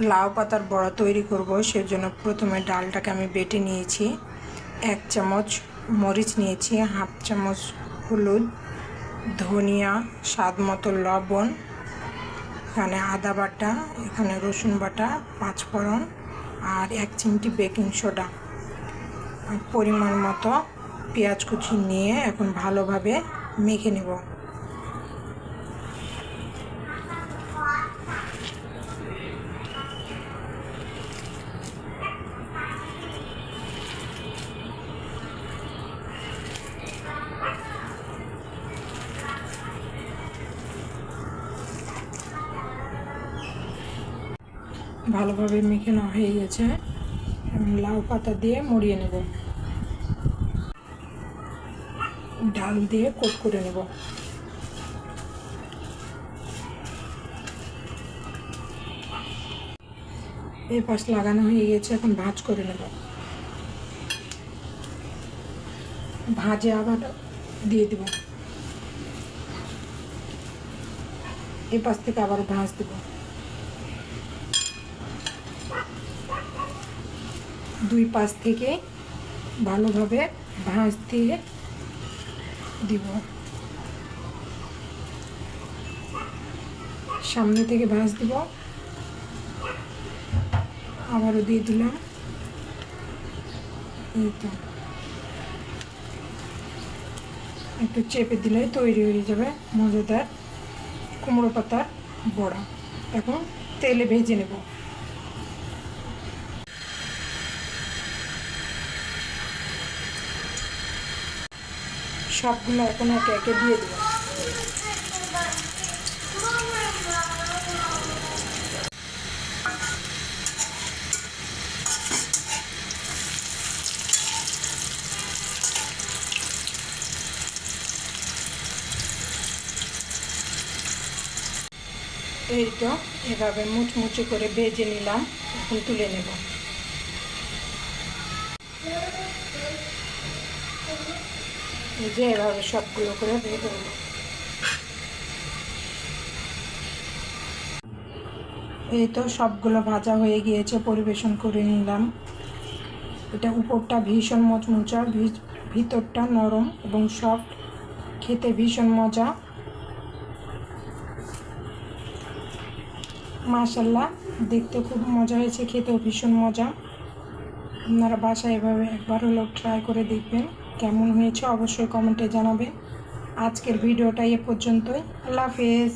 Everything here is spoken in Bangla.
লাউ পাতার বড়া তৈরি করব, সেজন্য প্রথমে ডালটাকে আমি বেটে নিয়েছি। এক চামচ মরিচ নিয়েছি, হাফ চামচ হলুদ, ধনিয়া, স্বাদ মতো লবণ, এখানে আদা বাটা, এখানে রসুন বাটা পাঁচফোড়ন আর এক চিমটি বেকিং সোডা। পরিমাণ মতো পেঁয়াজ কুচি নিয়ে এখন ভালোভাবে মেখে নেব। ভালোভাবে মেখে নেওয়া হয়ে গেছে। লাউ পাতা দিয়ে মরিয়ে নেব। ডাল দিয়ে কোট করে নেব। এই পাশ লাগানো হয়ে গেছে, এখন ভাঁজ করে নেব। ভাজে আবার দিয়ে দিব। এই পাশ থেকে আবার ভাঁজ দেবো। দুই পাশ থেকে ভালোভাবে ভাঁজ দিয়ে দিব। সামনে থেকে ভাঁজ দিব। আবারও দিয়ে দিলাম। এই তো। একটু চেপে দিলেই তৈরি হয়ে যাবে মজাদার কুমড়ো পাতার বড়া। এখন তেলে ভেজে নেব। সবগুলো এখন একে একে দিয়ে দেবো এই তো, এভাবে মুচমুচে করে ভেজে নিলাম, এখন তুলে নেব। যে এভাবে সবগুলো করে ভেজে নেব এই তো সবগুলো ভাজা হয়ে গিয়েছে, পরিবেশন করে নিলাম। এটা উপরটা ভীষণ মচমুচা ভিতরটা নরম এবং সফট খেতে ভীষণ মজা। মাশাল্লাহ, দেখতে খুব মজা হয়েছে, খেতেও ভীষণ মজা। আপনারা বাসায় এভাবে একবার হলেও ট্রাই করে দেখবেন। কেমন হয়েছে অবশ্যই কমেন্টে জানাবে। আজকের ভিডিওটা এ পর্যন্তই। আল্লাহ হাফেজ।